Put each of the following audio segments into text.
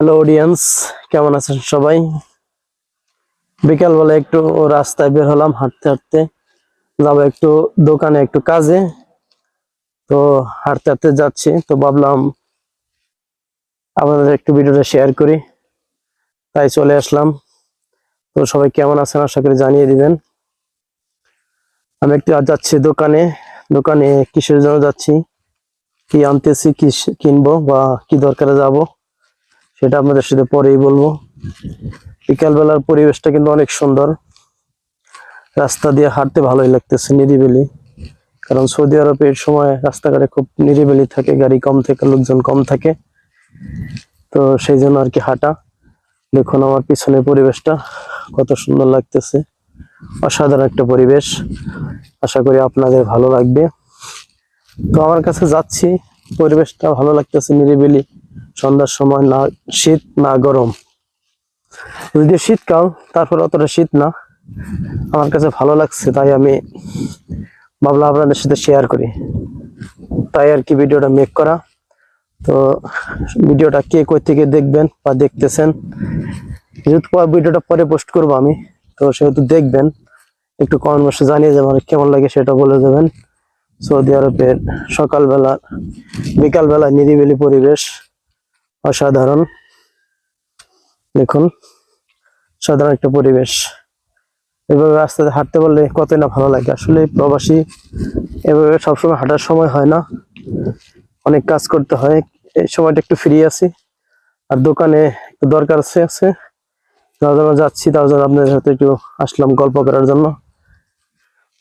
Hello audience কেমন আছেন সবাই? বিকালবেলা একটু রাস্তায় বের হলাম, হাঁটতে হাঁটতে যাব একটু দোকানে একটু কাজে। তো হাঁটতে হাঁটতে যাচ্ছি, তো ভাবলাম আপনাদের একটু ভিডিওটা শেয়ার করি। তাই চলে আসলাম। তো সবাই কেমন আছেন আশা করি জানিয়ে দিবেন। আমি একটু যাচ্ছি দোকানে। দোকানে কিসের জন্য যাচ্ছি? কি আনতেছি, কি কিনবো বা কি দরকারে যাব? সেটা আপনাদের সাথে পরেই বলব। বিকালবেলার পরিবেশটা কিন্তু অনেক সুন্দর। রাস্তা দিয়ে হাঁটতে ভালোই লাগতেছে নিরিবিলি। কারণ সৌদি আরবের সময় রাস্তাঘাটে খুব নিরিবিলি থাকে, গাড়ি কম থাকে, লোকজন কম থাকে। তো সেই জন্য আর কি হাঁটা। দেখুন আমার পিছনের পরিবেশটা কত সুন্দর লাগতেছে। অসাধারণ একটা পরিবেশ। আশা করি আপনাদের ভালো লাগবে। তো আমার কাছে যাচ্ছি। পরিবেশটা ভালো লাগতেছে নিরিবিলি। সন্ধ্যার সময় না, শীত না গরম। যদিও শীতকাল, তারপর অতটা শীত না। আমার কাছে ভালো লাগছে, তাই আমি ভাবলাম আপনাদের সাথে শেয়ার করি। তাই আর কি ভিডিওটা মেক করা। তো ভিডিওটা কে কই থেকে দেখবেন বা দেখতেছেন, যেহেতু ভিডিওটা পরে পোস্ট করব আমি, তো সেহেতু দেখবেন। একটু কমেন্ট বক্সে জানিয়ে যাবেন কেমন লাগে সেটা বলে দেবেন। সৌদি আরবের সকালবেলা, বিকালবেলা নিরিবিলি পরিবেশ। অসাধারণ। দেখুন, সাধারণ একটা পরিবেশ। এভাবে রাস্তাতে হাঁটতে পারলে কতই না ভালো লাগে। আসলে প্রবাসী এভাবে সবসময় হাঁটার সময় হয় না। অনেক কাজ করতে হয়। এই সময়টা একটু ফ্রি আছি। আর দোকানে একটু দরকার আছে আছে। তার জন্য যাচ্ছি, তার জন্য আপনাদের সাথে একটু আসলাম গল্প করার জন্য।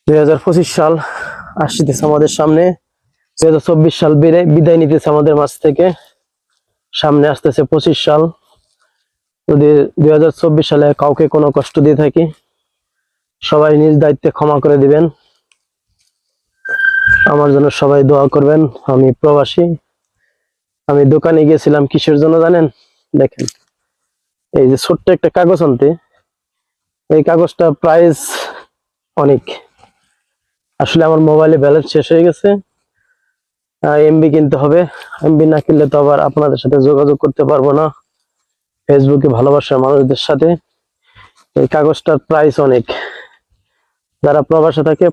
দুই হাজার পঁচিশ সাল আসতেছে আমাদের সামনে। দুই হাজার চব্বিশ সাল বিদায় নিতেছে আমাদের মাছ থেকে। সামনে আসতেছে পঁচিশ সাল। যদি দুই সালে কাউকে কোনো কষ্ট দিয়ে থাকি, সবাই নিজ দায়িত্বে ক্ষমা করে দিবেন। আমার জন্য সবাই দোয়া করবেন। আমি প্রবাসী। আমি দোকানে গিয়েছিলাম কিসের জন্য জানেন? দেখেন, এই যে ছোট্ট একটা কাগজ আনতে। এই কাগজটা প্রাইস অনেক। আসলে আমার মোবাইলে ব্যালেন্স শেষ হয়ে গেছে। এমবি কিনতে হবে। এমবি না কিনলে তো আবার আপনাদের সাথে যোগাযোগ করতে পারব না। ফেসবুকে ভালোবাসার মানুষদের সাথে। এই কাগজটার প্রাইস অনেক। যারা প্রবাসে থাকে,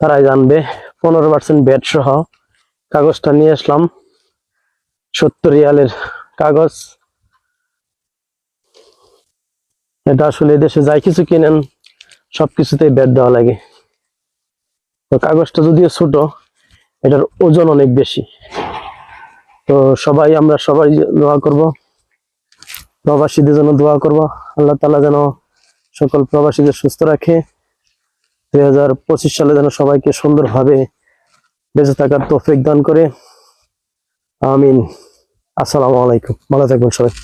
তারাই জানবে। পনেরো পার্সেন্ট ব্যাট সহ কাগজটা নিয়ে আসলাম। সত্তর রিয়ালের কাগজ। এটা আসলে দেশে যাই কিছু কিনেন, সবকিছুতেই ব্যাট দেওয়া লাগে। তো কাগজটা যদিও ছোট এটার ওজন অনেক বেশি। তো সবাই, আমরা সবাই দোয়া করব। প্রবাসীদের জন্য দোয়া করব। আল্লাহ তালা যেন সকল প্রবাসীদের সুস্থ রাখে। দুই হাজার পঁচিশ সালে যেন সবাইকে সুন্দরভাবে বেঁচে থাকার তৌফিক দান করে। আমিন। আসসালামু আলাইকুম। ভালো থাকবেন সবাই।